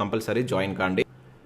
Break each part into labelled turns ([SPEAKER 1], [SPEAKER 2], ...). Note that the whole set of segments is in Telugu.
[SPEAKER 1] కంపల్సరీ జాయిన్ కాండి.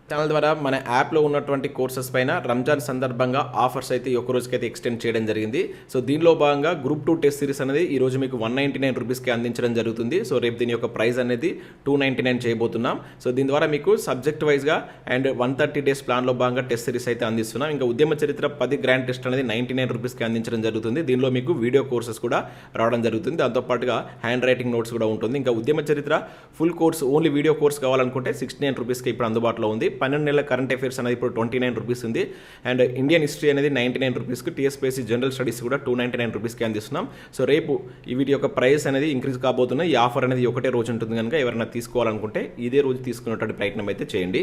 [SPEAKER 1] ఛానల్ ద్వారా మన యాప్లో ఉన్నటువంటి కోర్సెస్ పైన రంజాన్ సందర్భంగా ఆఫర్స్ అయితే ఈ రోజుకైతే ఎక్స్టెండ్ చేయడం జరిగింది. సో దీనిలో భాగంగా గ్రూప్ టూ టెస్ట్ సిరీస్ అనేది ఈ రోజు మీకు వన్ నైంటీ నైన్ రూపీస్కి అందించడం జరుగుతుంది. సో రేపు దీని యొక్క ప్రైస్ అనేది టూ నైంటీ నైన్ చేయబోతున్నాం. సో దీని ద్వారా మీకు సబ్జెక్ట్ వైజ్గా అండ్ వన్ థర్టీ డేస్ ప్లాన్లో భాగంగా టెస్ట్ సిరీస్ అయితే అందిస్తున్నాం. ఇంకా ఉద్యమ చరిత్ర పది గ్రాండ్ టెస్ట్ అనేది నైంటీ నైన్ రూపీస్కి అందించడం జరుగుతుంది. దీనిలో మీకు వీడియో కోర్సెస్ కూడా రావడం జరుగుతుంది. దాంతోపాటుగా హ్యాండ్ రైటింగ్ నోట్స్ కూడా ఉంటుంది. ఇంకా ఉద్యమ చరిత్ర full course only video course కావాలనుకుంటే సిక్స్టీ నైన్ రూపీస్కి ఇప్పుడు అందుబాటులో ఉంది. పన్నెండు నెలల కరెంట్ అఫైర్స్ అనేది ఇప్పుడు ట్వంటీ నైన్ రూపీస్ ఉంది. అండ్ ఇండియన్ హిస్టరీ అనేది నైంటీ నైన్ రూపీస్కి టీఎస్పీఎస్సీ జనరల్ స్టడీస్ కూడా టూ నైంటీ నైన్ రూపీస్కి అందిస్తున్నాం. సో రేపు ఈ వీటి యొక్క ప్రైస్ అనేది ఇంక్రీజ్ కాబోతున్నాయి ఈ ఆఫర్ అనేది ఒకటే రోజు ఉంటుంది కనుక ఎవరైనా తీసుకోవాలనుకుంటే ఇదే రోజు తీసుకునేటువంటి ప్రయత్నం అయితే చేయండి.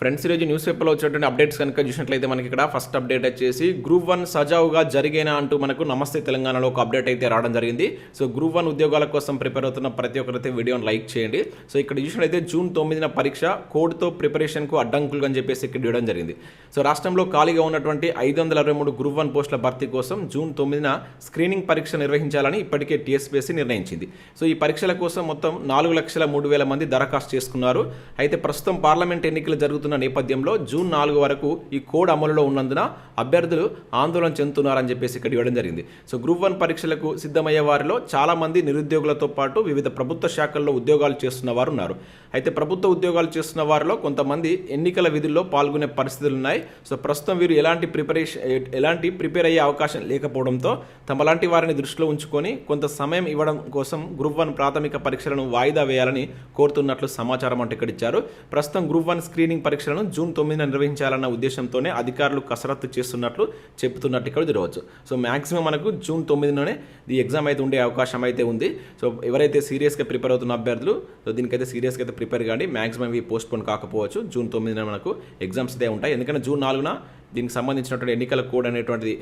[SPEAKER 1] ఫ్రెండ్స్ ఈరోజు న్యూస్ పేపర్లో వచ్చేటువంటి అప్డేట్స్ కనుక చూసినట్లయితే మనకి ఇక్కడ ఫస్ట్ అప్డేట్ వచ్చేసి గ్రూప్ వన్ సజావుగా జరిగేనా అంటూ మనకు నమస్తే తెలంగాణలో ఒక అప్డేట్ అయితే రావడం జరిగింది. సో గ్రూప్ వన్ ఉద్యోగాల కోసం ప్రిపేర్ అవుతున్న ప్రతి ఒక్కరైతే వీడియోని లైక్ చేయండి. సో ఇక్కడ చూసినట్లయితే జూన్ తొమ్మిదిన పరీక్ష కోడ్తో ప్రిపరేషన్కు అడ్డంకులు అని చెప్పేసి ఇక్కడ ఇవ్వడం జరిగింది. సో రాష్ట్రంలో ఖాళీగా ఉన్నటువంటి ఐదు వందల అరవై మూడు గ్రూప్ వన్ పోస్టుల భర్తీ కోసం జూన్ తొమ్మిదిన స్క్రీనింగ్ పరీక్ష నిర్వహించాలని ఇప్పటికే టీఎస్పీఎస్సీ నిర్ణయించింది. సో ఈ పరీక్షల కోసం మొత్తం నాలుగు లక్షల మూడు వేల మంది దరఖాస్తు చేసుకున్నారు. అయితే ప్రస్తుతం పార్లమెంట్ ఎన్నికలు జరుగుతున్న నేపథ్యంలో జూన్ నాలుగు వరకు ఈ కోడ్ అమలులో ఉన్నందున అభ్యర్థులు ఆందోళన చెందుతున్నారని చెప్పేసి ఇక్కడ ఇవ్వడం జరిగింది. సో గ్రూప్ వన్ పరీక్షలకు సిద్ధమయ్యే వారిలో చాలామంది నిరుద్యోగులతో పాటు వివిధ ప్రభుత్వ శాఖల్లో ఉద్యోగాలు చేస్తున్న వారు ఉన్నారు. అయితే ప్రభుత్వ ఉద్యోగాలు చేస్తున్న వారిలో కొంతమంది ఎన్నికల విధుల్లో పాల్గొనే పరిస్థితులు ఉన్నాయి. సో ప్రస్తుతం వీరు ఎలాంటి ప్రిపరేషన్ ఎలాంటి ప్రిపేర్ అయ్యే అవకాశం లేకపోవడంతో తమలాంటి వారిని దృష్టిలో ఉంచుకొని కొంత సమయం ఇవ్వడం కోసం గ్రూప్ వన్ ప్రాథమిక పరీక్షలను వాయిదా వేయాలని కోరుతున్నట్లు సమాచారం అంటే ఇక్కడ ఇచ్చారు. ప్రస్తుతం గ్రూప్ వన్ స్క్రీనింగ్ పరీక్ష పరీక్షలను జూన్ తొమ్మిదిన నిర్వహించాలన్న ఉద్దేశంతోనే అధికారులు కసరత్తు చేస్తున్నట్లు చెబుతున్నట్టు ఇక్కడ జరగవచ్చు సో మాక్సిమం మనకు జూన్ తొమ్మిదిలోనే ఈ ఎగ్జామ్ అయితే ఉండే అవకాశం అయితే ఉంది. సో ఎవరైతే సీరియస్గా ప్రిపేర్ అవుతున్న అభ్యర్థులు సో దీనికైతే సీరియస్గా అయితే ప్రిపేర్ కానీ మాక్సిమం ఇవి పోస్ట్పోన్ కాకపోవచ్చు. జూన్ తొమ్మిదిన మనకు ఎగ్జామ్స్ అయితే ఉంటాయి. ఎందుకంటే జూన్ నాలుగున దీనికి సంబంధించినటువంటి ఎన్నికల కోడ్ అనేటువంటిది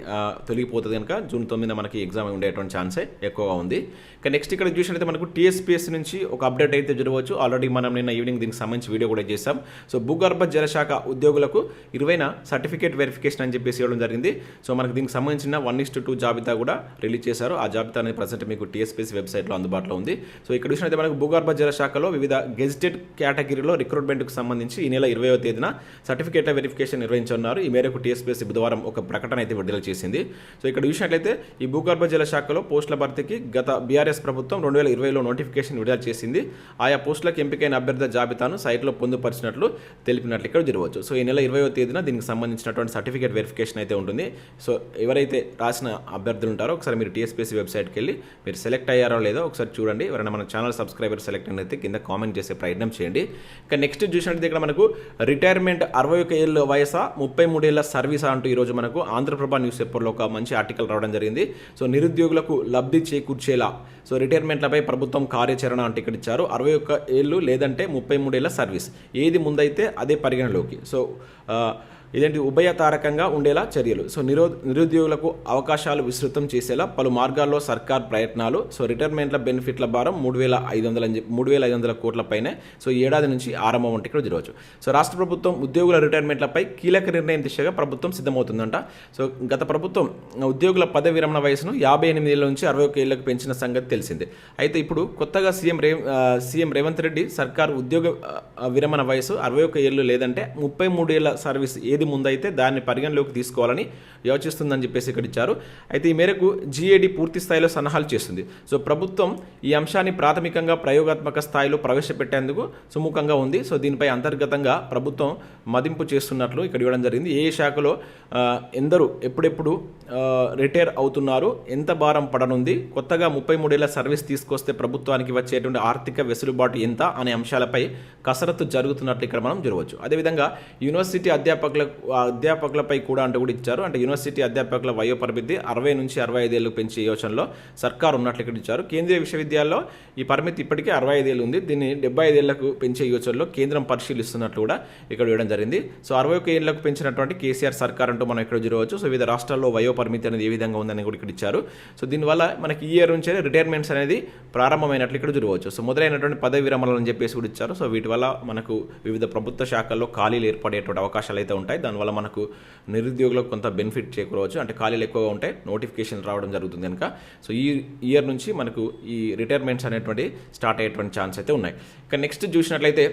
[SPEAKER 1] తొలగిపోతుంది కనుక జూన్ తొమ్మిది మనకి ఎగ్జామ్ ఉండేటువంటి ఛాన్సే ఎక్కువగా ఉంది. ఇక నెక్స్ట్ ఇక్కడ చూసినట్లయితే మనకు టీఎస్పీఎస్ నుంచి ఒక అప్డేట్ అయితే జరగవచ్చు. ఆల్రెడీ మనం నిన్న ఈవినింగ్ దీనికి సంబంధించి వీడియో కూడా చేశాం. సో భూగర్భ జలశాఖ ఉద్యోగులకు ఇరవైన సర్టిఫికేట్ వెరిఫికేషన్ అని చెప్పేసి ఇవ్వడం జరిగింది. సో మనకు దీనికి సంబంధించిన వన్ ఇస్ టూ జాబితా కూడా రిలీజ్ చేశారు. ఆ జాబితా అనేది ప్రజెంట్ మీకు టీఎస్పీఎస్ వెబ్సైట్లో అందుబాటులో ఉంది. సో ఇక్కడ చూసినట్లయితే మనకు భూగర్భ జలశాఖలో వివిధ గెజిటెడ్ కేటగిరీలో రిక్రూట్మెంట్కి సంబంధించి ఈ నెల ఇరవై తేదీన సర్టిఫికేట్ వెరిఫికేషన్ నిర్వహించనున్నారు. ఈ మేరకు టీఎస్పీఎస్సీ బుధవారం ఒక ప్రకటన అయితే విడుదల చేసింది. సో ఇక్కడ చూసినట్లయితే ఈ భూగర్భ జల శాఖలో పోస్టుల భర్తీకి గత బీఆర్ఎస్ ప్రభుత్వం రెండు వేల ఇరవైలో నోటిఫికేషన్ విడుదల చేసింది. ఆయా పోస్టులకు ఎంపికైన అభ్యర్థుల జాబితాను సైట్లో పొందుపరిచినట్లు తెలిపినట్లు ఇక్కడ జరగవచ్చు సో ఈ నెల ఇరవయో తేదీన దీనికి సంబంధించినటువంటి సర్టిఫికేట్ వెరిఫికేషన్ అయితే ఉంటుంది. సో ఎవరైతే రాసిన అభ్యర్థులు ఉంటారో ఒకసారి మీరు టీఎస్పీఎస్సీ వెబ్సైట్కి వెళ్ళి మీరు సెలెక్ట్ అయ్యారో లేదో ఒకసారి చూడండి. ఎవరైనా మన ఛానల్ సబ్స్క్రైబర్ సెలెక్ట్ అయితే కింద కామెంట్ చేసే ప్రయత్నం చేయండి. ఇక నెక్స్ట్ చూసినట్లయితే ఇక్కడ మనకు రిటైర్మెంట్ అరవై ఒక ఏళ్ళ వయస ముప్పై మూడేళ్ళ సర్వీస్ అంటూ ఈరోజు మనకు ఆంధ్రప్రభ న్యూస్ పేపర్లో ఒక మంచి ఆర్టికల్ రావడం జరిగింది. సో నిరుద్యోగులకు లబ్ధి చేకూర్చేలా సో రిటైర్మెంట్లపై ప్రభుత్వం కార్యాచరణ అంటే ఇక్కడ ఇచ్చారు. అరవై ఒక్క ఏళ్ళు లేదంటే ముప్పై మూడేళ్ళ సర్వీస్. ఏది ముందైతే అదే పరిగణలోకి. సో ఇదేంటి ఉభయతారకంగా ఉండేలా చర్యలు. సో నిరో నిరుద్యోగులకు అవకాశాలు విస్తృతం చేసేలా పలు మార్గాల్లో సర్కార్ ప్రయత్నాలు. సో రిటైర్మెంట్ల బెనిఫిట్ల భారం మూడు వేల ఐదు వందల అని చెప్పి మూడు వేల ఐదు వందల కోట్ల పైనే. సో ఈ ఏడాది నుంచి ఆరంభం అంటే ఇక్కడ జరగవచ్చు. సో రాష్ట్ర ప్రభుత్వం ఉద్యోగుల రిటైర్మెంట్లపై కీలక నిర్ణయం దిశగా ప్రభుత్వం సిద్ధమవుతుందంట. సో గత ప్రభుత్వం ఉద్యోగుల పదవి విరమణ వయసును యాభై ఎనిమిది ఏళ్ళ నుంచి అరవై ఒక ఏళ్ళకు పెంచిన సంగతి తెలిసిందే. అయితే ఇప్పుడు కొత్తగా సీఎం రే సీఎం రేవంత్ రెడ్డి సర్కార్ ఉద్యోగ విరమణ వయసు అరవై ఒక ఏళ్ళు లేదంటే ముప్పై మూడు ఏళ్ళ సర్వీస్ ఏది ముందైతే దాన్ని పరిగణలోకి తీసుకోవాలని యోచిస్తుందని చెప్పేసి ఇక్కడ ఇచ్చారు. అయితే ఈ మేరకు జీఏడి పూర్తి స్థాయిలో సన్నాహాలు చేస్తుంది. సో ప్రభుత్వం ఈ అంశాన్ని ప్రాథమికంగా ప్రయోగాత్మక స్థాయిలో ప్రవేశపెట్టేందుకు సుముఖంగా ఉంది. సో దీనిపై అంతర్గతంగా ప్రభుత్వం మదింపు చేస్తున్నట్లు ఇక్కడ ఇవ్వడం జరిగింది. ఏ శాఖలో ఎందరూ ఎప్పుడెప్పుడు రిటైర్ అవుతున్నారు ఎంత భారం పడనుంది కొత్తగా ముప్పై మూడేళ్ళ సర్వీస్ తీసుకొస్తే ప్రభుత్వానికి వచ్చేటువంటి ఆర్థిక వెసులుబాటు ఎంత అనే అంశాలపై కసరత్తు జరుగుతున్నట్లు ఇక్కడ మనం చూడవచ్చు. అదేవిధంగా యూనివర్సిటీ అధ్యాపకుల అధ్యాపకులపై కూడా అంటే కూడా ఇచ్చారు. అంటే యూనివర్సిటీ అధ్యాపకుల వయో పరిమితి అరవై నుంచి అరవై ఐదేళ్ళు పెంచే యోచనలో సర్కారు ఉన్నట్లు ఇక్కడ ఇచ్చారు. కేంద్రీయ విశ్వవిద్యాలయంలో ఈ పరిమితి ఇప్పటికే అరవై ఐదేళ్ళు ఉంది. దీన్ని డెబ్బై ఐదేళ్ళకు పెంచే యోచనలో కేంద్రం పరిశీలిస్తున్నట్లు కూడా ఇక్కడ ఇవ్వడం జరిగింది. సో అరవై ఒక ఏళ్ళకు పెంచినటువంటి కేసీఆర్ సర్కార్ అంటూ మనం ఇక్కడ చూడవచ్చు. సో వివిధ రాష్ట్రాల్లో వయో పరిమితి అనేది ఏ విధంగా ఉందని కూడా ఇక్కడ ఇచ్చారు. సో దీనివల్ల మనకి ఈ ఇయర్ నుంచే రిటైర్మెంట్స్ అనేది ప్రారంభమైనట్లు ఇక్కడ చూడవచ్చు. సో మొదలైనటువంటి పదవి విరమణలు అని చెప్పేసి కూడా ఇచ్చారు. సో వీటి వల్ల మనకు వివిధ ప్రభుత్వ శాఖల్లో ఖాళీలు ఏర్పడేటువంటి అవకాశాలు అయితే ఉంటాయి. దానివల్ల మనకు నిరుద్యోగులకు కొంత బెనిఫిట్ చేకూరవచ్చు. అంటే ఖాళీలు ఎక్కువగా ఉంటాయి నోటిఫికేషన్ రావడం జరుగుతుంది కనుక. సో ఈ ఇయర్ నుంచి మనకు ఈ రిటైర్మెంట్స్ అనేటువంటి స్టార్ట్ అయ్యేటువంటి ఛాన్స్ అయితే ఉన్నాయి. ఇక నెక్స్ట్ చూసినట్లయితే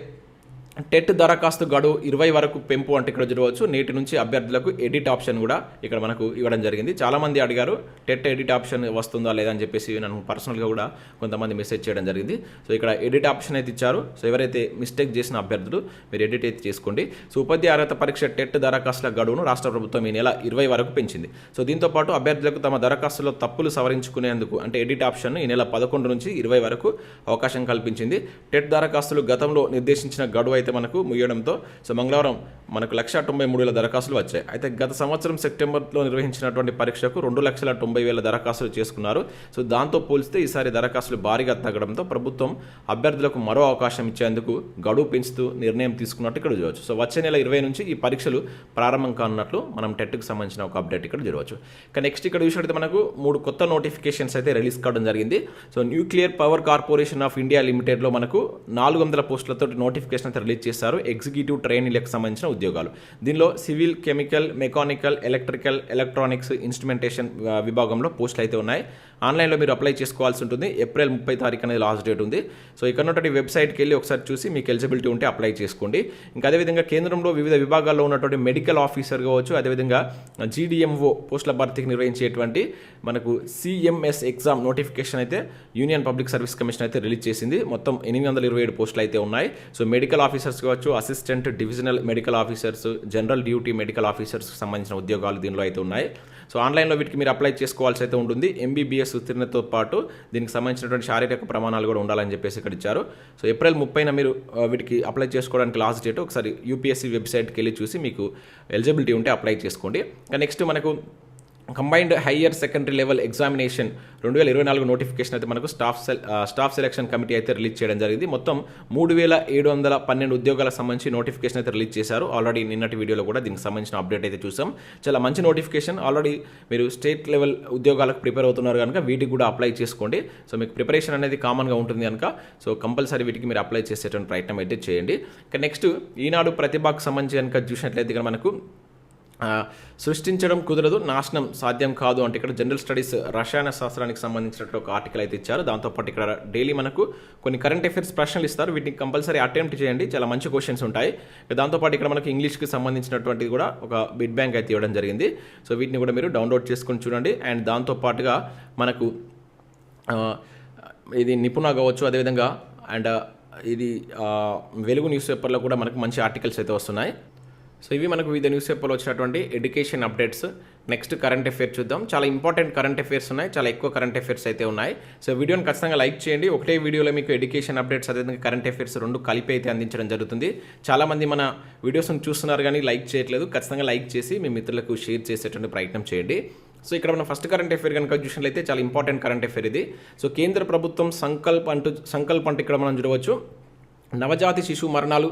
[SPEAKER 1] టెట్ దరఖాస్తు గడువు ఇరవై వరకు పెంపు అంటే ఇక్కడ చూడవచ్చు. నేటి నుంచి అభ్యర్థులకు ఎడిట్ ఆప్షన్ కూడా ఇక్కడ మనకు ఇవ్వడం జరిగింది. చాలామంది అడిగారు టెట్ ఎడిట్ ఆప్షన్ వస్తుందా లేదా అని చెప్పేసి నన్ను పర్సనల్గా కూడా కొంతమంది మెసేజ్ చేయడం జరిగింది. సో ఇక్కడ ఎడిట్ ఆప్షన్ అయితే ఇచ్చారు. సో ఎవరైతే మిస్టేక్ చేసిన అభ్యర్థులు మీరు ఎడిట్ అయితే చేసుకోండి. సో ఉపాధి అర్హత పరీక్ష టెట్ దరఖాస్తుల గడువును రాష్ట్ర ప్రభుత్వం ఈ నెల ఇరవై వరకు పెంచింది. సో దీంతో పాటు అభ్యర్థులకు తమ దరఖాస్తులో తప్పులు సవరించుకునేందుకు అంటే ఎడిట్ ఆప్షన్ ఈ నెల పదకొండు నుంచి ఇరవై వరకు అవకాశం కల్పించింది. టెట్ దరఖాస్తులు గతంలో నిర్దేశించిన గడువు అయితే మనకు ముగియడంతో సో మంగళవారం మనకు లక్ష తొంభై మూడు వేల దరఖాస్తులు వచ్చాయి. అయితే గత సంవత్సరం సెప్టెంబర్లో నిర్వహించినటువంటి పరీక్షకు రెండు లక్షల తొంభై వేల దరఖాస్తులు చేసుకున్నారు. సో దాంతో పోలిస్తే ఈసారి దరఖాస్తులు భారీగా తగ్గడంతో ప్రభుత్వం అభ్యర్థులకు మరో అవకాశం ఇచ్చేందుకు గడువు పెంచుతూ నిర్ణయం తీసుకున్నట్టు ఇక్కడ చూడవచ్చు. సో వచ్చే నెల ఇరవై నుంచి ఈ పరీక్షలు ప్రారంభం కానున్నట్లు మనం టెట్కి సంబంధించిన ఒక అప్డేట్ ఇక్కడ చూడవచ్చు. ఇక నెక్స్ట్ ఇక్కడ చూసినట్టు మనకు మూడు కొత్త నోటిఫికేషన్స్ అయితే రిలీజ్ కావడం జరిగింది. So nuclear power corporation of India లిమిటెడ్లో మనకు నాలుగు వందల పోస్టులతో నోటిఫికేషన్ అయితే రిలీజ్ చేశారు ఎగ్జిక్యూటివ్ ట్రైనీలకు సంబంధించిన ఉద్యోగాలు. దీనిలో civil chemical mechanical electrical electronics instrumentation విభాగంలో పోస్టులు అయితే ఉన్నాయి. ఆన్లైన్లో మీరు అప్లై చేసుకోవాల్సి ఉంటుంది. ఏప్రిల్ ముప్పై తారీఖు అనేది లాస్ట్ డేట్ ఉంది. సో ఇక్కడ ఉన్నటువంటి వెబ్సైట్కి వెళ్ళి ఒకసారి చూసి మీకు ఎలిజిబిలిటీ ఉంటే అప్లై చేసుకోండి. ఇంకా అదేవిధంగా కేంద్రంలో వివిధ విభాగాల్లో ఉన్నటువంటి మెడికల్ ఆఫీసర్ కావచ్చు అదేవిధంగా జీడిఎంఓ పోస్టుల భర్తీకి నిర్వహించేటువంటి మనకు సిఎంఎస్ ఎగ్జామ్ నోటిఫికేషన్ అయితే యూనియన్ పబ్లిక్ సర్వీస్ కమిషన్ అయితే రిలీజ్ చేసింది. మొత్తం ఎనిమిది వందల ఇరవై ఏడు పోస్టులు అయితే ఉన్నాయి. సో మెడికల్ ఆఫీసర్స్ కావచ్చు assistant divisional medical officers general duty medical ఆఫీసర్స్కి సంబంధించిన ఉద్యోగాలు దీనిలో అయితే ఉన్నాయి. సో ఆన్లైన్లో వీటికి మీరు అప్లై చేసుకోవాల్సి అయితే ఉంటుంది. ఎంబీబీఎస్ ఉత్తీర్ణతో పాటు దీనికి సంబంధించినటువంటి శారీరక ప్రమాణాలు కూడా ఉండాలని చెప్పేసి ఇక్కడ ఇచ్చారు. సో ఏప్రిల్ ముప్పైన మీరు వీటికి అప్లై చేసుకోవడానికి లాస్ట్ డేట్ ఒకసారి యూపీఎస్సీ వెబ్సైట్కి వెళ్ళి చూసి మీకు ఎలిజిబిలిటీ ఉంటే అప్లై చేసుకోండి. నెక్స్ట్ మనకు combined higher secondary level examination రెండు వేల ఇరవై నాలుగు నోటిఫికేషన్ అయితే మనకు స్టాఫ్ సెల్ స్టాఫ్ సెలక్షన్ కమిటీ అయితే రిలీజ్ చేయడం జరిగింది. మొత్తం మూడు వేల ఏడు వందల పన్నెండు ఉద్యోగాలకు సంబంధించి నోటిఫికేషన్ అయితే రిలీజ్ చేశారు. ఆల్రెడీ నిన్నటి వీడియోలో కూడా దీనికి సంబంధించిన అప్డేట్ అయితే చూసాం. చాలా మంచి నోటిఫికేషన్ ఆల్రెడీ మీరు స్టేట్ లెవెల్ ఉద్యోగాలకు ప్రిపేర్ అవుతున్నారు కనుక వీటికి కూడా అప్లై చేసుకోండి. సో మీకు ప్రిపరేషన్ అనేది కామన్గా ఉంటుంది కనుక సో కంపల్సరీ వీటికి మీరు అప్లై చేసేటువంటి ప్రయత్నం అయితే చేయండి. ఇక నెక్స్ట్ ఈనాడు ప్రతిభకు సంబంధించి కనుక చూసినట్లయితే మనకు సృష్టించడం కుదరదు నాశనం సాధ్యం కాదు అంటే ఇక్కడ జనరల్ స్టడీస్ రసాయన శాస్త్రానికి సంబంధించినట్టు ఒక ఆర్టికల్ అయితే ఇచ్చారు. దాంతోపాటు ఇక్కడ డైలీ మనకు కొన్ని కరెంట్ అఫైర్స్ ప్రశ్నలు ఇస్తారు. వీటిని కంపల్సరీ అటెంప్ట్ చేయండి. చాలా మంచి క్వశ్చన్స్ ఉంటాయి. దాంతోపాటు ఇక్కడ మనకి ఇంగ్లీష్కి సంబంధించినటువంటిది కూడా ఒక బిడ్ బ్యాంక్ అయితే ఇవ్వడం జరిగింది. సో వీటిని కూడా మీరు డౌన్లోడ్ చేసుకొని చూడండి. అండ్ దాంతోపాటుగా మనకు ఇది నిపుణ కావచ్చు అదేవిధంగా అండ్ ఇది వెలుగు న్యూస్ పేపర్లో కూడా మనకు మంచి ఆర్టికల్స్ అయితే వస్తున్నాయి. సో ఇవి మనకు వివిధ న్యూస్ పేపర్లో వచ్చినటువంటి education updates next current affair చూద్దాం. చాలా ఇంపార్టెంట్ కరెంట్ అఫైర్స్ ఉన్నాయి. చాలా ఎక్కువ కరెంట్ అఫేర్స్ అయితే ఉన్నాయి. సో వీడియోని ఖచ్చితంగా లైక్ చేయండి. ఒకటే వీడియోలో మీకు ఎడ్యుకేషన్ అప్డేట్స్ అదేవిధంగా కరెంట్ అఫైర్స్ రెండు కలిపి అయితే అందించడం జరుగుతుంది. చాలామంది మన వీడియోస్ని చూస్తున్నారు కానీ లైక్ చేయట్లేదు. ఖచ్చితంగా లైక్ చేసి మీ మిత్రులకు షేర్ చేసేటువంటి ప్రయత్నం చేయండి. సో ఇక్కడ మనం ఫస్ట్ కరెంట్ అఫేర్ కనుక చూసినట్లయితే చాలా ఇంపార్టెంట్ కరెంట్ అఫేర్ ఇది. సో కేంద్ర ప్రభుత్వం సంకల్ప్ అంటూ సంకల్ప్ అంటే ఇక్కడ మనం చూడవచ్చు. నవజాతి శిశు మరణాలు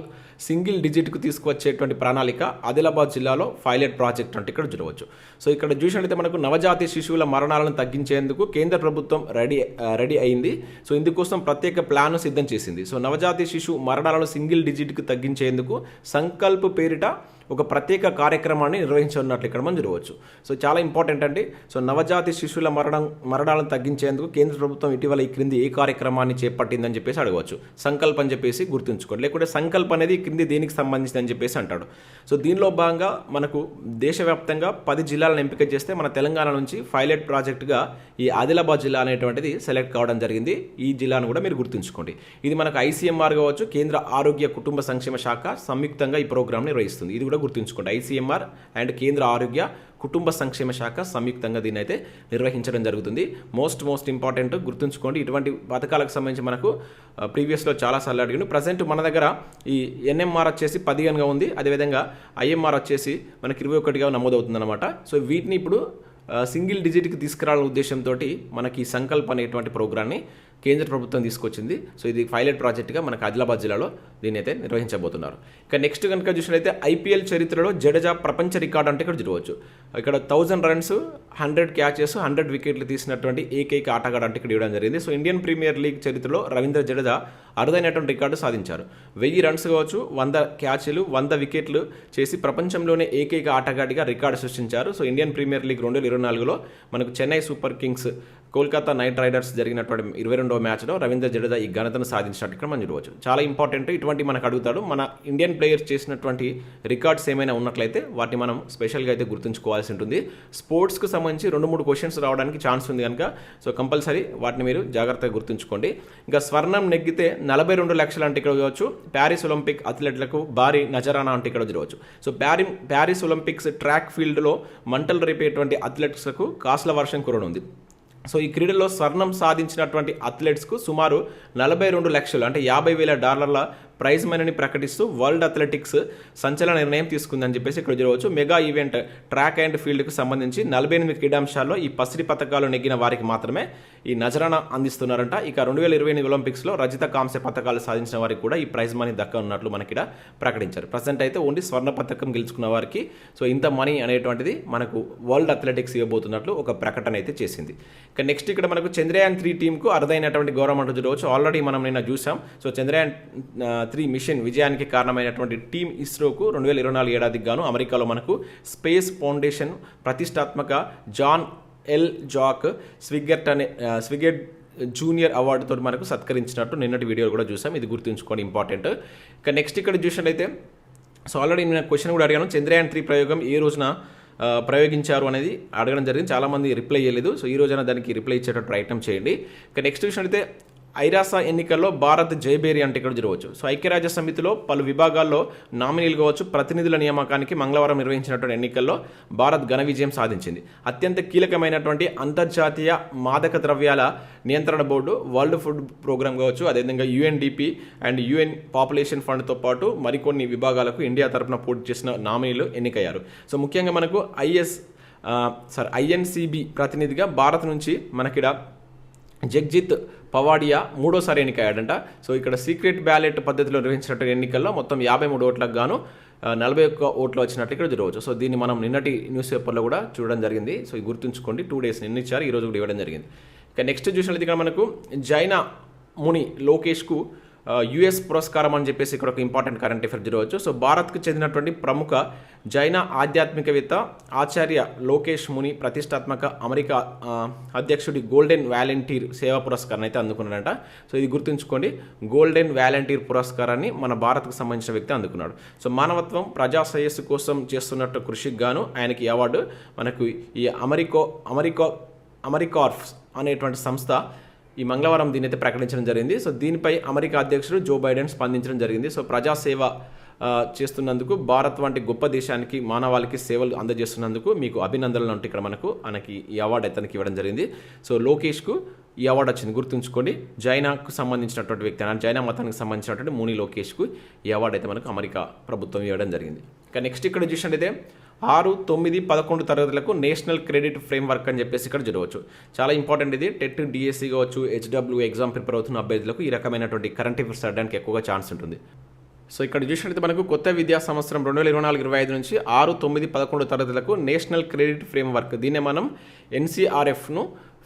[SPEAKER 1] సింగిల్ డిజిట్కు తీసుకువచ్చేటువంటి ప్రణాళిక ఆదిలాబాద్ జిల్లాలో పైలట్ ప్రాజెక్ట్ అంటే ఇక్కడ చూడవచ్చు. సో ఇక్కడ చూసినట్లయితే మనకు నవజాతి శిశువుల మరణాలను తగ్గించేందుకు కేంద్ర ప్రభుత్వం రెడీ రెడీ అయింది. సో ఇందుకోసం ప్రత్యేక ప్లాన్ సిద్ధం చేసింది. సో నవజాతి శిశువు మరణాలను సింగిల్ డిజిట్కు తగ్గించేందుకు సంకల్ప్ పేరిట ఒక ప్రత్యేక కార్యక్రమాన్ని నిర్వహించనున్నట్లు ఇక్కడ మనం చూడవచ్చు. సో చాలా ఇంపార్టెంట్ అండి. సో నవజాతి శిశువుల మరణం మరణాలను తగ్గించేందుకు కేంద్ర ప్రభుత్వం ఇటీవల ఈ క్రింది ఏ కార్యక్రమాన్ని చేపట్టిందని చెప్పేసి అడగవచ్చు. సంకల్ప్ అని చెప్పేసి గుర్తుంచుకోండి. లేకుంటే సంకల్ప్ అనేది దొరికింది దీనికి సంబంధించింది అని చెప్పేసి అంటాడు. సో దీనిలో భాగంగా మనకు దేశవ్యాప్తంగా పది జిల్లాలను ఎంపిక చేస్తే మన తెలంగాణ నుంచి పైలట్ ప్రాజెక్టుగా ఈ ఆదిలాబాద్ జిల్లా అనేటువంటిది సెలెక్ట్ కావడం జరిగింది. ఈ జిల్లాను కూడా మీరు గుర్తుంచుకోండి. ఇది మనకు ఐసీఎంఆర్ కావచ్చు కేంద్ర ఆరోగ్య కుటుంబ సంక్షేమ శాఖ సంయుక్తంగా ఈ ప్రోగ్రాం నిర్వహిస్తుంది. ఇది కూడా గుర్తుంచుకోండి. ఐసీఎంఆర్ అండ్ కేంద్ర ఆరోగ్య కుటుంబ సంక్షేమ శాఖ సంయుక్తంగా దీన్ని అయితే నిర్వహించడం జరుగుతుంది. మోస్ట్ మోస్ట్ ఇంపార్టెంట్ గుర్తుంచుకోండి. ఇటువంటి పథకాలకు సంబంధించి మనకు ప్రీవియస్లో చాలాసార్లు అడిగిండు. ప్రజెంట్ మన దగ్గర ఈ ఎన్ఎంఆర్ వచ్చేసి పదిహేనుగా ఉంది. అదేవిధంగా ఐఎంఆర్ వచ్చేసి మనకి ఇరవై ఒకటిగా నమోదవుతుంది అనమాట సో వీటిని ఇప్పుడు సింగిల్ డిజిట్కి తీసుకురావాలనే ఉద్దేశంతో మనకి ఈ సంకల్ప్ అనేటువంటి ప్రోగ్రాన్ని కేంద్ర ప్రభుత్వం తీసుకొచ్చింది. సో ఇది పైలట్ ప్రాజెక్ట్గా మనకు ఆదిలాబాద్ జిల్లాలో దీన్ని అయితే నిర్వహించబోతున్నారు. ఇక నెక్స్ట్ కనుక చూసినట్లయితే ఐపీఎల్ చరిత్రలో జడేజా ప్రపంచ రికార్డు అంటే ఇక్కడ చూడవచ్చు ఇక్కడ thousand runs hundred catches hundred వికెట్లు తీసినటువంటి ఏకైక ఆటగాడు అంటే ఇక్కడ ఇవ్వడం జరిగింది. సో ఇండియన్ ప్రీమియర్ లీగ్ చరిత్రలో రవీంద్ర జడేజా అరుదైనటువంటి రికార్డు సాధించారు. వెయ్యి రన్స్ కావచ్చు వంద క్యాచ్లు వంద వికెట్లు చేసి ప్రపంచంలోనే ఏకైక ఆటగాడిగా రికార్డు సృష్టించారు. సో ఇండియన్ ప్రీమియర్ లీగ్ రెండు వేల ఇరవై నాలుగులో మనకు Chennai super kings Kolkata knight riders జరిగినటువంటి ఇరవై రెండవ మ్యాచ్లో రవీంద్ర జడేజా ఈ ఘనతను సాధించినట్టు ఇక్కడ మనం చూడవచ్చు. చాలా ఇంపార్టెంట్ ఇటువంటి మనకు అడుగుతాడు. మన ఇండియన్ ప్లేయర్స్ చేసినటువంటి రికార్డ్స్ ఏమైనా ఉన్నట్లయితే వాటిని మనం స్పెషల్గా అయితే గుర్తుంచుకోవాల్సి ఉంటుంది. స్పోర్ట్స్కి సంబంధించి రెండు మూడు క్వశ్చన్స్ రావడానికి ఛాన్స్ ఉంది కనుక సో కంపల్సరీ వాటిని మీరు జాగ్రత్తగా గుర్తుంచుకోండి. ఇంకా స్వర్ణం నెగ్గితే నలభై రెండు లక్షలు అంటే ఇక్కడ చూడవచ్చు. ప్యారిస్ ఒలింపిక్ అథ్లెట్లకు భారీ నజరానా అంటే ఇక్కడ చూడవచ్చు. So Paris Paris Olympics track ఫీల్డ్లో మంటలు రేపేటువంటి అథ్లెట్స్కు కాస్ల వర్షం కురనుంది. సో ఈ క్రీడలో స్వర్ణం సాధించినటువంటి అథ్లెట్స్కు సుమారు నలభై రెండు లక్షలు అంటే యాభై వేల డాలర్ల ప్రైజ్ మనీని ప్రకటిస్తూ వరల్డ్ అథ్లెటిక్స్ సంచలన నిర్ణయం తీసుకుందని చెప్పేసి ఇక్కడ చూడవచ్చు. మెగా ఈవెంట్ ట్రాక్ అండ్ ఫీల్డ్కు సంబంధించి నలభై ఎనిమిది క్రీడాంశాల్లో ఈ పసిడి పథకాలు నెగ్గిన వారికి మాత్రమే ఈ నజరాన అందిస్తున్నారంట. ఇక రెండు వేల ఇరవై ఎనిమిది ఒలింపిక్స్లో రజిత కాంస్య పథకాలు సాధించిన వారికి కూడా ఈ ప్రైజ్ మనీ దక్కనున్నట్లు మనకి ఇక్కడ ప్రకటించారు. ప్రజెంట్ అయితే ఓన్లీ స్వర్ణ పథకం గెలుచుకున్న వారికి సో ఇంత మనీ అనేటువంటిది మనకు వరల్డ్ అథ్లెటిక్స్ ఇవ్వబోతున్నట్లు ఒక ప్రకటన అయితే చేసింది. ఇక నెక్స్ట్ ఇక్కడ మనకు చంద్రయాన్ త్రీ టీంకు అరుదైనటువంటి గౌరవం అంటూ చూడవచ్చు. ఆల్రెడీ మనం నిన్న చూసాం. సో చంద్రయాన్ త్రీ మిషన్ విజయానికి కారణమైనటువంటి టీం ఇస్రోకు రెండు వేల ఇరవై నాలుగు ఏడాదికి గాను అమెరికాలో మనకు స్పేస్ ఫౌండేషన్ ప్రతిష్టాత్మక జాన్ ఎల్ జాక్ స్విగ్గెట్ అనే స్విగెట్ జూనియర్ అవార్డుతో మనకు సత్కరించినట్టు నిన్నటి వీడియో కూడా చూసాం. ఇది గుర్తుంచుకోండి ఇంపార్టెంట్. ఇక నెక్స్ట్ ఇక్కడ చూసినట్లయితే సో ఆల్రెడీ నేను క్వశ్చన్ కూడా అడిగాను చంద్రయాన్ త్రీ ప్రయోగం ఏ రోజున ప్రయోగించారు అనేది అడగడం జరిగింది. చాలామంది రిప్లై చేయలేదు సో ఈ రోజున దానికి రిప్లై ఇచ్చేటట్టు ప్రయత్నం చేయండి. ఇక నెక్స్ట్ విషయం అయితే ఐరాస ఎన్నికల్లో భారత్ జయబేరి అంటే ఇక్కడ జరగవచ్చు. సో ఐక్యరాజ్య సమితిలో పలు విభాగాల్లో నామినీలు కావచ్చు ప్రతినిధుల నియామకానికి మంగళవారం నిర్వహించినటువంటి ఎన్నికల్లో భారత్ ఘన విజయం సాధించింది. అత్యంత కీలకమైనటువంటి అంతర్జాతీయ మాదక ద్రవ్యాల నియంత్రణ బోర్డు వరల్డ్ ఫుడ్ ప్రోగ్రామ్ కావచ్చు అదేవిధంగా యుఎన్డిపి అండ్ యుఎన్ పాపులేషన్ ఫండ్తో పాటు మరికొన్ని విభాగాలకు ఇండియా తరపున పోటీ చేసిన నామినీలు ఎన్నికయ్యారు. సో ముఖ్యంగా మనకు ఐఎస్ సార్ ఐఎన్సిబి ప్రతినిధిగా భారత్ నుంచి మనకిడ జగ్జిత్ పవాడియా మూడోసారి ఎన్నికయ్యాడంట. సో ఇక్కడ సీక్రెట్ బ్యాలెట్ పద్ధతిలో నిర్వహించినట్టు ఎన్నికల్లో మొత్తం యాభై మూడు ఓట్లకు గాను నలభై ఒక్క ఓట్లు వచ్చినట్టు ఇక్కడ జరగవచ్చు సో దీన్ని మనం నిన్నటి న్యూస్ పేపర్లో కూడా చూడడం జరిగింది. సో ఇది గుర్తుంచుకోండి టూ డేస్ నిన్న ఇచ్చారు ఈ రోజు కూడా ఇవ్వడం జరిగింది. ఇక నెక్స్ట్ చూసినట్లయితే ఇక్కడ మనకు జైనా ముని లోకేష్కు యుఎస్ పురస్కారం అని చెప్పేసి ఇక్కడ ఒక ఇంపార్టెంట్ కరెంట్ అఫేర్ చూడవచ్చు సో భారత్కు చెందినటువంటి ప్రముఖ జైన ఆధ్యాత్మికవేత్త ఆచార్య లోకేష్ ముని ప్రతిష్టాత్మక అమెరికా అధ్యక్షుడి గోల్డెన్ వ్యాలంటీర్ సేవా పురస్కారం అయితే అందుకున్నాడంట. సో ఇది గుర్తుంచుకోండి. గోల్డెన్ వ్యాలంటీర్ పురస్కారాన్ని మన భారత్కు సంబంధించిన వ్యక్తి అందుకున్నాడు. సో మానవత్వం ప్రజా శ్రేయస్సు కోసం చేస్తున్నట్టు కృషికి గాను ఆయనకి అవార్డు మనకు ఈ అమెరికో అమెరికా అమెరికార్ఫ్స్ అనేటువంటి సంస్థ ఈ మంగళవారం దీని అయితే ప్రకటించడం జరిగింది. సో దీనిపై అమెరికా అధ్యక్షుడు జో బైడెన్ స్పందించడం జరిగింది. సో ప్రజాసేవ చేస్తున్నందుకు భారత్ వంటి గొప్ప దేశానికి మానవాళికి సేవలు అందజేస్తున్నందుకు మీకు అభినందనలు అంటే ఇక్కడ మనకు మనకి ఈ అవార్డు అతనికి ఇవ్వడం జరిగింది. సో లోకేష్కు ఈ అవార్డు వచ్చింది. గుర్తుంచుకోండి జైనాకు సంబంధించినటువంటి వ్యక్తి అని జైనా మతానికి సంబంధించినటువంటి ముని లోకేష్కు ఈ అవార్డు అయితే మనకు అమెరికా ప్రభుత్వం ఇవ్వడం జరిగింది. ఇక నెక్స్ట్ ఇక్కడ చూసినట్టయితే ఆరు తొమ్మిది పదకొండు తరగతులకు నేషనల్ క్రెడిట్ ఫ్రేమ్వర్క్ అని చెప్పేసి ఇక్కడ చూడవచ్చు చాలా ఇంపార్టెంట్ ఇది. టెట్ డిఎస్సి కావచ్చు హెచ్డబ్ల్యూ ఎగ్జామ్ ప్రిపేర్ అవుతున్న అభ్యర్థులకు ఈ రకమైనటువంటి కరెంట్ అఫేర్స్ అడడానికి ఎక్కువగా ఛాన్స్ ఉంటుంది. సో ఇక్కడ చూసినట్లయితే మనకు కొత్త విద్యా సంవత్సరం రెండు వేల ఇరవై నాలుగు ఇరవై ఐదు నుంచి ఆరు తొమ్మిది పదకొండు తరగతులకు నేషనల్ క్రెడిట్ ఫ్రేమ్వర్క్. దీన్నే మనం ఎన్సీఆర్ఎఫ్ను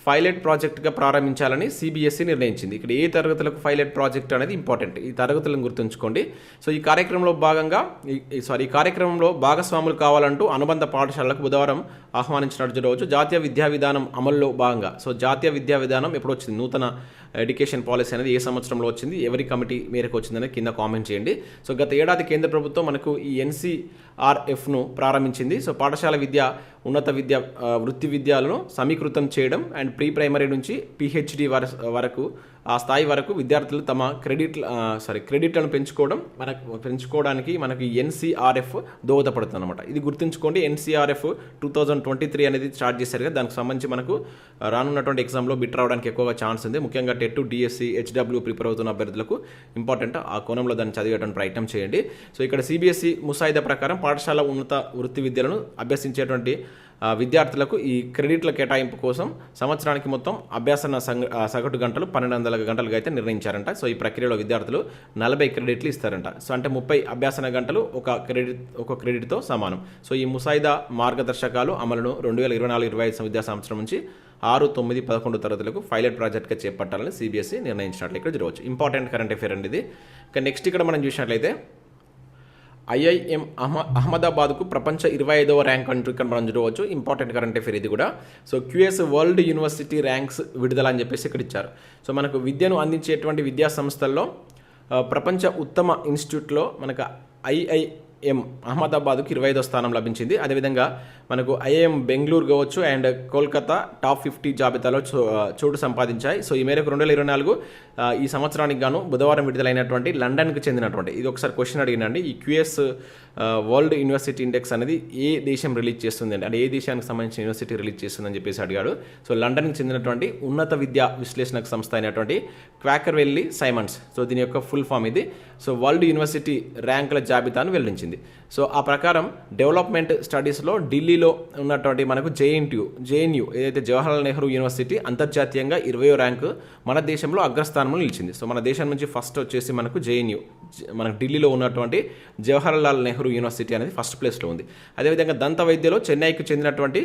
[SPEAKER 1] పైలట్ ప్రాజెక్ట్గా ప్రారంభించాలని సిబిఎస్ఈ నిర్ణయించింది. ఇక్కడ ఏ తరగతులకు పైలట్ ప్రాజెక్ట్ అనేది ఇంపార్టెంట్. ఈ తరగతులను గుర్తుంచుకోండి. సో ఈ కార్యక్రమంలో భాగంగా ఈ- సారీ ఈ కార్యక్రమంలో భాగస్వాములు కావాలంటూ అనుబంధ పాఠశాలలకు బుధవారం ఆహ్వానించినట్టు రోజు జాతీయ విద్యా విధానం అమల్లో భాగంగా సో జాతీయ విద్యా విధానం ఎప్పుడు వచ్చింది నూతన ఎడ్యుకేషన్ పాలసీ అనేది ఏ సంవత్సరంలో వచ్చింది? ఎవరి కమిటీ మేరకు వచ్చిందని కింద కామెంట్ చేయండి. సో గత ఏడాది కేంద్ర ప్రభుత్వం మనకు ఈ ఎన్సీ ఆర్ఎఫ్ను ప్రారంభించింది. సో పాఠశాల విద్య ఉన్నత విద్య వృత్తి విద్యలను సమీకృతం చేయడం అండ్ ప్రీ ప్రైమరీ నుంచి పిహెచ్డి వరకు ఆ స్థాయి వరకు విద్యార్థులు తమ క్రెడిట్ సారీ క్రెడిట్లను పెంచుకోవడం మనకు పెంచుకోవడానికి మనకి ఎన్సీఆర్ఎఫ్ దోహదపడుతుంది అనమాట ఇది గుర్తుంచుకోండి NCRF two thousand twenty three అనేది స్టార్ట్ చేశారు కదా. దానికి సంబంధించి మనకు రానున్నటువంటి ఎగ్జామ్లో బిట్ రావడానికి ఎక్కువగా ఛాన్స్ ఉంది. ముఖ్యంగా టెట్ డిఎస్సి హెచ్డబ్ల్యూ ప్రిపేర్ అవుతున్న అభ్యర్థులకు ఇంపార్టెంట్. ఆ కోణంలో దాన్ని చదివేటువంటి ప్రయత్నం చేయండి. సో ఇక్కడ సిబిఎస్ఈ ముసాయిదా ప్రకారం పాఠశాల ఉన్నత వృత్తి విద్యలను అభ్యసించేటువంటి విద్యార్థులకు ఈ క్రెడిట్ల కేటాయింపు కోసం సంవత్సరానికి మొత్తం అభ్యాసన సగటు గంటలు పన్నెండు వందల గంటలుగా అయితే నిర్ణయించారంట. సో ఈ ప్రక్రియలో విద్యార్థులు నలభై క్రెడిట్లు ఇస్తారంట. సో అంటే ముప్పై అభ్యాసన గంటలు ఒక క్రెడిట్ ఒక క్రెడిట్తో సమానం. సో ఈ ముసాయిదా మార్గదర్శకాలు అమలును రెండు వేల ఇరవై నాలుగు ఇరవై ఐదు విద్యా సంవత్సరం నుంచి ఆరు తొమ్మిది పదకొండు తరగతులకు పైలట్ ప్రాజెక్ట్గా చేపట్టాలని సిబిఎస్ఈ నిర్ణయించినట్లు ఇక్కడ జరగవచ్చు. ఇంపార్టెంట్ కరెంట్ అఫేర్ అండి ఇది. ఇక నెక్స్ట్ ఇక్కడ మనం చూసినట్లయితే ఐఐఎం అహ్మ అహ్మదాబాద్కు ప్రపంచ ఇరవై ఐదవ ర్యాంక్ అంటూ ఇక్కడ మనం చూడవచ్చు ఇంపార్టెంట్ కరెంట్ అఫేర్ ఇది కూడా. So QS world university ranks విడుదల అని చెప్పేసి ఇక్కడ ఇచ్చారు. సో మనకు విద్యను అందించేటువంటి విద్యా సంస్థల్లో ప్రపంచ ఉత్తమ ఇన్స్టిట్యూట్లో మనకు ఐఐఎం అహ్మదాబాద్కు ఇరవై ఐదో స్థానం లభించింది. అదేవిధంగా మనకు ఐఐఎం బెంగళూరు కావచ్చు అండ్ కోల్కతా టాప్ ఫిఫ్టీ జాబితాలో చో చోటు సంపాదించాయి. సో ఈ మేరకు రెండు వేల ఇరవై నాలుగు ఈ సంవత్సరానికి గాను బుధవారం విడుదలైనటువంటి లండన్కి చెందినటువంటి ఇది ఒకసారి క్వశ్చన్ అడిగినండి. ఈ క్యూఎస్ వరల్డ్ యూనివర్సిటీ ఇండెక్స్ అనేది ఏ దేశం రిలీజ్ చేస్తుంది అంటే అంటే ఏ దేశానికి సంబంధించిన యూనివర్సిటీ రిలీజ్ చేస్తుందని చెప్పేసి అడిగాడు. సో లండన్కి చెందినటువంటి ఉన్నత విద్యా విశ్లేషణకు సంస్థ అయినటువంటి క్వాకర్ వెల్లి సైమన్స్. సో దీని యొక్క ఫుల్ ఫామ్ ఇది. సో వరల్డ్ యూనివర్సిటీ ర్యాంకుల జాబితాను వెల్లడించింది. సో ఆ ప్రకారం డెవలప్మెంట్ స్టడీస్లో ఢిల్లీలో ఉన్నటువంటి మనకు జేఎన్టీయూ జేఎన్యూ ఏదైతే జవహర్లాల్ నెహ్రూ యూనివర్సిటీ అంతర్జాతీయంగా ఇరవయో ర్యాంకు మన దేశంలో స్థానంలో నిలిచింది. సో మన దేశం నుంచి ఫస్ట్ వచ్చేసి మనకు జేఎన్యూ మనకు ఢిల్లీలో ఉన్నటువంటి జవహర్లాల్ నెహ్రూ యూనివర్సిటీ అనేది ఫస్ట్ ప్లేస్లో ఉంది. అదేవిధంగా దంత వైద్యలో చెన్నైకి చెందినటువంటి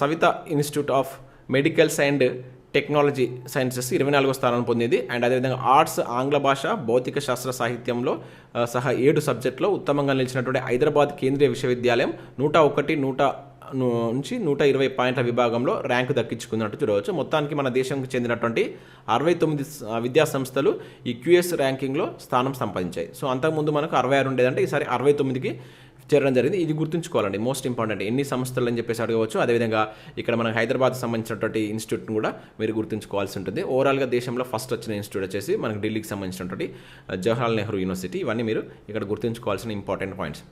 [SPEAKER 1] Saveetha institute of medicals and technology sciences ఇరవై నాలుగో స్థానం పొందింది. అండ్ అదేవిధంగా ఆర్ట్స్ ఆంగ్ల భాష భౌతిక శాస్త్ర సాహిత్యంలో సహా ఏడు సబ్జెక్టులో ఉత్తమంగా నిలిచినటువంటి హైదరాబాద్ కేంద్రీయ విశ్వవిద్యాలయం నూట ఒకటి నూట నుంచి నూట ఇరవై పాయింట్ల విభాగంలో ర్యాంకు దక్కించుకున్నట్టు చూడవచ్చు. మొత్తానికి మన దేశంకి చెందినటువంటి అరవై తొమ్మిది విద్యా సంస్థలు ఈ క్యూఎస్ ర్యాంకింగ్లో స్థానం సంపాదించాయి. సో అంతకుముందు మనకు అరవై ఆరు ఉండేదంటే ఈసారి అరవై తొమ్మిదికి చేరడం జరిగింది. ఇది గుర్తుంచుకోవాలండి. Most important. ఎన్ని సంస్థలు అని చెప్పేసి అడగవచ్చు. అదేవిధంగా ఇక్కడ మన హైదరాబాద్ సంబంధించినటువంటి ఇన్స్టిట్యూట్ను కూడా మీరు గుర్తుంచుకోవాల్సి ఉంటుంది. ఓవరాల్గా దేశంలో ఫస్ట్ వచ్చిన ఇన్స్టిట్యూట్ వచ్చేసి మనకు ఢిల్లీకి సంబంధించినటువంటి జవహర్లాల్ నెహ్రూ యూనివర్సిటీ. ఇవన్నీ మీరు ఇక్కడ గుర్తుంచుకోవాల్సిన ఇంపార్టెంట్ పాయింట్స్.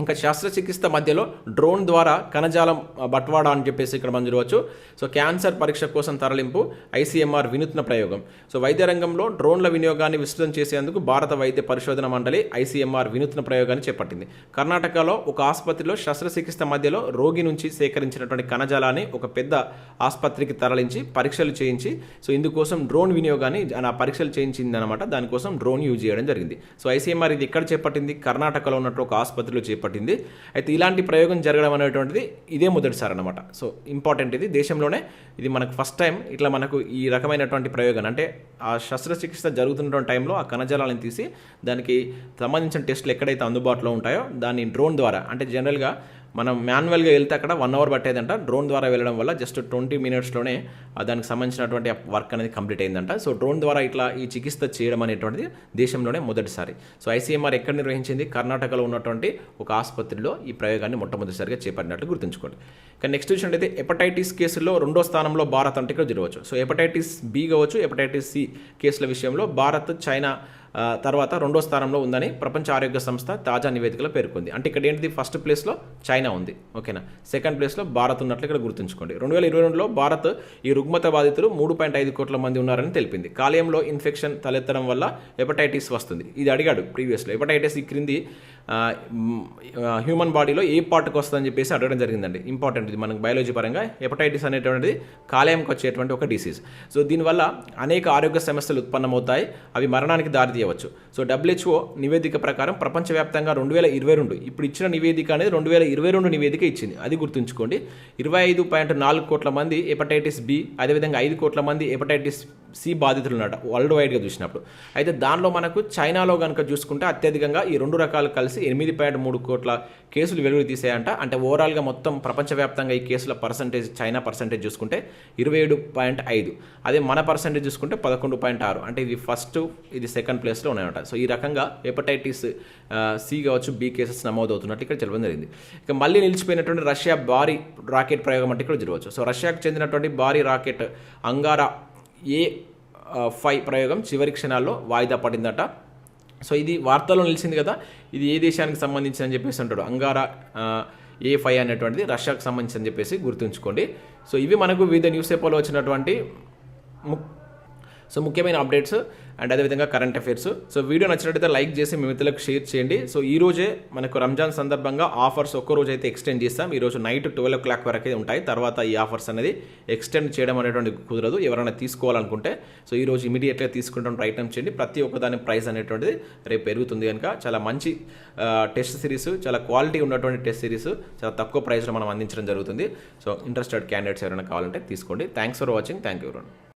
[SPEAKER 1] ఇంకా శస్త్రచికిత్స మధ్యలో డ్రోన్ ద్వారా కణజాలం బట్వాడా అని చెప్పేసి ఇక్కడ మనం చూడవచ్చు. సో క్యాన్సర్ పరీక్ష కోసం తరలింపు ఐసీఎంఆర్ వినూత్న ప్రయోగం. సో వైద్య రంగంలో డ్రోన్ల వినియోగాన్ని విస్తృతం చేసేందుకు భారత వైద్య పరిశోధన మండలి ఐసీఎంఆర్ వినూత్న ప్రయోగాన్ని చేపట్టింది. కర్ణాటకలో ఒక ఆసుపత్రిలో శస్త్రచికిత్స మధ్యలో రోగి నుంచి సేకరించినటువంటి కణజాలాన్ని ఒక పెద్ద ఆసుపత్రికి తరలించి పరీక్షలు చేయించి సో ఇందుకోసం డ్రోన్ వినియోగాన్ని ఆ పరీక్షలు చేయించింది అనమాట దానికోసం డ్రోన్ యూజ్ చేయడం జరిగింది. సో ఐసీఎంఆర్ ఇది ఎక్కడ చేపట్టింది? కర్ణాటకలో ఉన్నట్టు ఒక ఆసుపత్రిలో చేపట్టింది. అయితే ఇలాంటి ప్రయోగం జరగడం అనేటువంటిది ఇదే మొదటిసారి అనమాట సో ఇంపార్టెంట్ ఇది. దేశంలోనే ఇది మనకు ఫస్ట్ టైం ఇట్లా మనకు ఈ రకమైనటువంటి ప్రయోగం. అంటే ఆ శస్త్రచికిత్స జరుగుతున్నటువంటి టైంలో ఆ కణజాలాలను తీసి దానికి సంబంధించిన టెస్టులు ఎక్కడైతే అందుబాటులో ఉంటాయో దాన్ని డ్రోన్ ద్వారా అంటే జనరల్గా మనం మాన్యువల్గా వెళ్తే అక్కడ వన్ అవర్ పట్టేదంట. డ్రోన్ ద్వారా వెళ్ళడం వల్ల జస్ట్ ట్వంటీ మినిట్స్లోనే దానికి సంబంధించినటువంటి వర్క్ అనేది కంప్లీట్ అయిందంట. సో డ్రోన్ ద్వారా ఇట్లా ఈ చికిత్స చేయడం అనేటువంటిది దేశంలోనే మొదటిసారి. సో ఐసీఎంఆర్ ఎక్కడ నిర్వహించింది? కర్ణాటకలో ఉన్నటువంటి ఒక ఆసుపత్రిలో ఈ ప్రయోగాన్ని మొట్టమొదటిసారిగా చేపట్టినట్లు గుర్తుంచుకోండి. కానీ నెక్స్ట్ చూసినట్టయితే హెపటైటిస్ కేసుల్లో రెండో స్థానంలో భారత్ అంటే ఇక్కడ జరగవచ్చు సో హెపటైటిస్ బి కావచ్చు హెపటైటిస్ సి కేసుల విషయంలో భారత్ చైనా తర్వాత రెండో స్థానంలో ఉందని ప్రపంచ ఆరోగ్య సంస్థ తాజా నివేదికలో పేర్కొంది. అంటే ఇక్కడ ఏంటిది? ఫస్ట్ ప్లేస్లో చైనా ఉంది. ఓకేనా? సెకండ్ ప్లేస్లో భారత్ ఉన్నట్లు ఇక్కడ గుర్తుంచుకోండి. రెండు వేల ఇరవై రెండులో భారత్ ఈ రుగ్మత బాధితులు మూడు పాయింట్ ఐదు కోట్ల మంది ఉన్నారని తెలిపింది. కాలేయంలో ఇన్ఫెక్షన్ తలెత్తడం వల్ల హెపటైటిస్ వస్తుంది. ఇది అడిగాడు ప్రీవియస్లో. హెపటైటిస్ ఈ క్రింది హ్యూమన్ బాడీలో ఏ పార్ట్కి వస్తుందని చెప్పేసి అడగడం జరిగిందండి. ఇంపార్టెంట్ ఇది మనకు బయాలజీ పరంగా. హెపటైటిస్ అనేటువంటిది కాలేయంకి వచ్చేటువంటి ఒక డిసీజ్ సో దీనివల్ల అనేక ఆరోగ్య సమస్యలు ఉత్పన్నమవుతాయి. అవి మరణానికి దారితీయవచ్చు సో డబ్ల్యూహెచ్ఓ నివేదిక ప్రకారం ప్రపంచవ్యాప్తంగా రెండు వేల ఇరవై రెండు ఇప్పుడు ఇచ్చిన నివేదిక అనేది రెండు వేల ఇరవై రెండు నివేదిక ఇచ్చింది. అది గుర్తుంచుకోండి. ఇరవై ఐదు పాయింట్ నాలుగు కోట్ల మంది హెపటైటిస్ బి అదేవిధంగా ఐదు కోట్ల మంది హెపటైటిస్ సి బాధితులు ఉన్నట వరల్డ్ వైడ్గా చూసినప్పుడు. అయితే దానిలో మనకు చైనాలో కనుక చూసుకుంటే అత్యధికంగా ఈ రెండు రకాలు కలిసి ఎనిమిది పాయింట్ మూడు కోట్ల కేసులు వెలుగు తీసాయంట అంటే ఓవరాల్గా మొత్తం ప్రపంచవ్యాప్తంగా ఈ కేసుల పర్సంటేజ్ చైనా పర్సంటేజ్ చూసుకుంటే ఇరవై ఏడు పాయింట్ ఐదు. అదే మన పర్సంటేజ్ చూసుకుంటే పదకొండు పాయింట్ ఆరు. అంటే ఇది ఫస్ట్ ఇది సెకండ్ ప్లేస్లో ఉన్నాయన్నమాట సో ఈ రకంగా హెపటైటిస్ సి కావచ్చు బి కేసెస్ నమోదవుతున్నట్టు ఇక్కడ చెప్పడం జరిగింది. ఇక మళ్ళీ నిలిచిపోయినటువంటి రష్యా భారీ రాకెట్ ప్రయోగం అంటే ఇక్కడ జరగవచ్చు. సో రష్యాకు చెందినటువంటి భారీ రాకెట్ అంగారా ఏ ఫైవ్ ప్రయోగం చివరి క్షణాల్లో వాయిదా పడిందట. సో ఇది వార్తల్లో నిలిచింది కదా ఇది ఏ దేశానికి సంబంధించి అని చెప్పేసి అంటాడు. అంగారా ఏ ఫైవ్ అనేటువంటిది రష్యాకు సంబంధించి అని చెప్పేసి గుర్తుంచుకోండి. సో ఇవి మనకు వివిధ న్యూస్ పేపర్లో వచ్చినటువంటి ము సో ముఖ్యమైన అప్డేట్స్ అండ్ అదేవిధంగా కరెంట్ అఫైర్స్ సో వీడియో నచ్చినట్టయితే లైక్ చేసి మీ మిత్రులకు షేర్ చేయండి. సో ఈ రోజే మనకు రంజాన్ సందర్భంగా ఆఫర్స్ ఒక్క రోజు అయితే ఎక్స్టెండ్ చేస్తాం. ఈ రోజు నైట్ ట్వెల్వ్ ఓ క్లాక్ వరకు ఉంటాయి. తర్వాత ఈ ఆఫర్స్ అనేది ఎక్స్టెండ్ చేయడం అనేటువంటి కుదరదు. ఎవరైనా తీసుకోవాలనుకుంటే సో ఈ రోజు ఇమీడియట్గా తీసుకుంటాం ప్రయత్నం చేయండి. ప్రతి ఒక్కదాని ప్రైస్ అనేటువంటిది రేపు పెరుగుతుంది కనుక చాలా మంచి టెస్ట్ సిరీస్ చాలా క్వాలిటీ ఉన్నటువంటి టెస్ట్ సిరీస్ చాలా తక్కువ ప్రైస్లో మనం అందించడం జరుగుతుంది. సో ఇంట్రెస్టెడ్ క్యాండిడేట్స్ ఎవరైనా కావాలంటే తీసుకోండి. Thanks for watching thank you